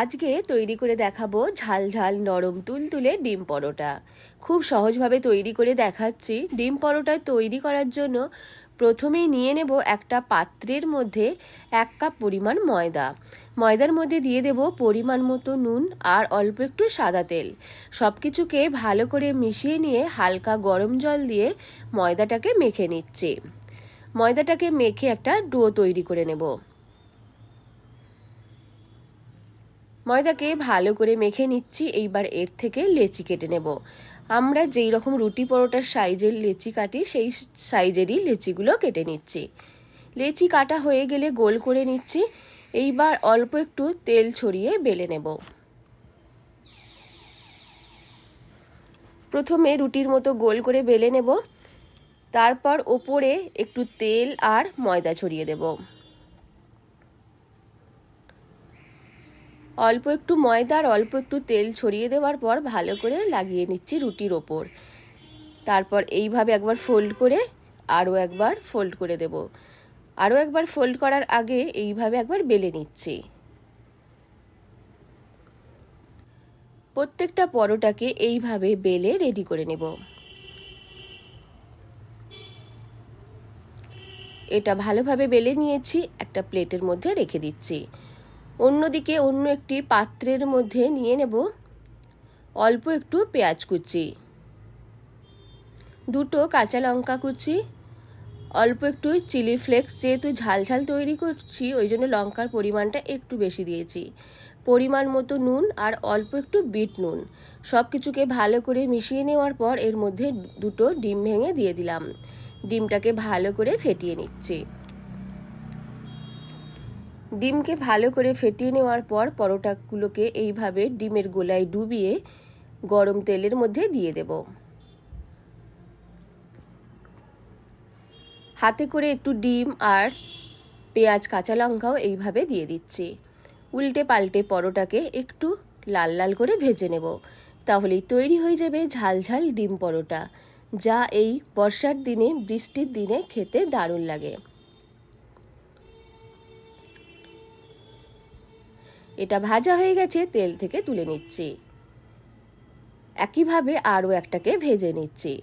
আজকে তৈরি করে দেখাবো ঝাল ঝাল নরম তুলতুলে ডিম পরোটা। খুব সহজভাবে তৈরি করে দেখাচ্ছি। ডিম পরোটা তৈরি করার জন্য প্রথমেই নিয়ে নেব একটা পাত্রের মধ্যে এক কাপ পরিমাণ ময়দা। ময়দার মধ্যে দিয়ে দেব পরিমাণ মতো নুন আর অল্প একটু সাদা তেল। সব কিছুকে ভালো করে মিশিয়ে নিয়ে হালকা গরম জল দিয়ে ময়দাটাকে মেখে নিচ্ছি। ময়দাটাকে মেখে একটা ডো তৈরি করে নেব। ময়দাকে ভালো করে মেখে নিচ্ছি, এইবার এর থেকে লেচি কেটে নেব। আমরা যেই রকম রুটি পরোটার সাইজের লেচি কাটি, সেই সাইজেরই লেচিগুলো কেটে নিচ্ছি। লেচি কাটা হয়ে গেলে গোল করে নিচ্ছি, এইবার অল্প একটু তেল ছড়িয়ে বেলে নেব। প্রথমে রুটির মতো গোল করে বেলে নেব, তারপর ওপরে একটু তেল আর ময়দা ছড়িয়ে দেবো। অল্প একটু ময়দা আর অল্প একটু তেল ছড়িয়ে দেওয়ার পর ভালো করে লাগিয়ে নিচ্ছি রুটির ওপর। তারপর এইভাবে একবার ফোল্ড করে আরও একবার ফোল্ড করে দেব। আরও একবার ফোল্ড করার আগে এইভাবে একবার বেলে নিচ্ছি। প্রত্যেকটা পরোটাকে এইভাবে বেলে রেডি করে নেব। এটা ভালোভাবে বেলে নিয়েছি, একটা প্লেটের মধ্যে রেখে দিচ্ছি। অন্যদিকে অন্য একটি পাত্রের মধ্যে নিয়ে নেব অল্প একটু পেঁয়াজ কুচি, দুটো কাঁচা লঙ্কা কুচি, অল্প একটু চিলি ফ্লেক্স যেহেতু ঝাল ঝাল তৈরি করছি, ওই জন্য লঙ্কার পরিমাণটা একটু বেশি দিয়েছি। পরিমাণ মতো নুন আর অল্প একটু বিট নুন। সব কিছুকে ভালো করে মিশিয়ে নেওয়ার পর এর মধ্যে দুটো ডিম ভেঙে দিয়ে দিলাম। ডিমটাকে ভালো করে ফেটিয়ে নিচ্ছি। ডিমকে ভালো করে ফেটিয়ে নেওয়ার পর পরোটাগুলোকে এইভাবে ডিমের গোলায় ডুবিয়ে গরম তেলের মধ্যে দিয়ে দেব। হাতে করে একটু ডিম আর পেঁয়াজ, কাঁচা লঙ্কাও এইভাবে দিয়ে দিচ্ছি। উল্টে পাল্টে পরোটাকে একটু লাল লাল করে ভেজে নেব। তাহলেই তৈরি হয়ে যাবে ঝাল ঝাল ডিম পরোটা, যা এই বর্ষার দিনে, বৃষ্টির দিনে খেতে দারুণ লাগে। এটা ভাজা হয়ে গেছে, তেল থেকে তুলে নিচ্ছি। একইভাবে আরও একটাকে ভেজে নিচ্ছি।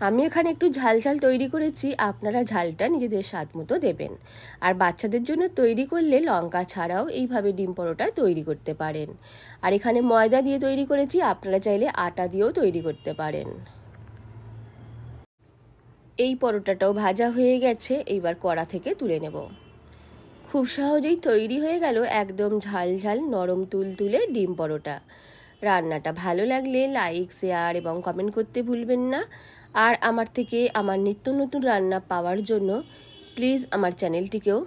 আমি এখানে একটু ঝাল ঝাল তৈরি করেছি, আপনারা ঝালটা নিজেদের স্বাদ মতো দেবেন। আর বাচ্চাদের জন্য তৈরি করলে লঙ্কা ছাড়াও এইভাবে ডিম পরোটা তৈরি করতে পারেন। আর এখানে ময়দা দিয়ে তৈরি করেছি, আপনারা চাইলে আটা দিয়েও তৈরি করতে পারেন। এই পরোটাটাও ভাজা হয়ে গেছে, এইবার কড়া থেকে তুলে নেব। খুব সহজেই তৈরি হয়ে গেল একদম ঝালঝাল ঝাল নরম তুল তুলে ডিম পরোটা। রান্নাটা ভালো লাগলে লাইক শেয়ার এবং কমেন্ট করতে ভুলবেন না। আর আমার থেকে আমার নিত্য নতুন রান্না পাওয়ার জন্য প্লিজ আমার চ্যানেলটিকেও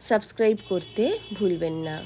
সাবস্ক্রাইব করতে ভুলবেন না।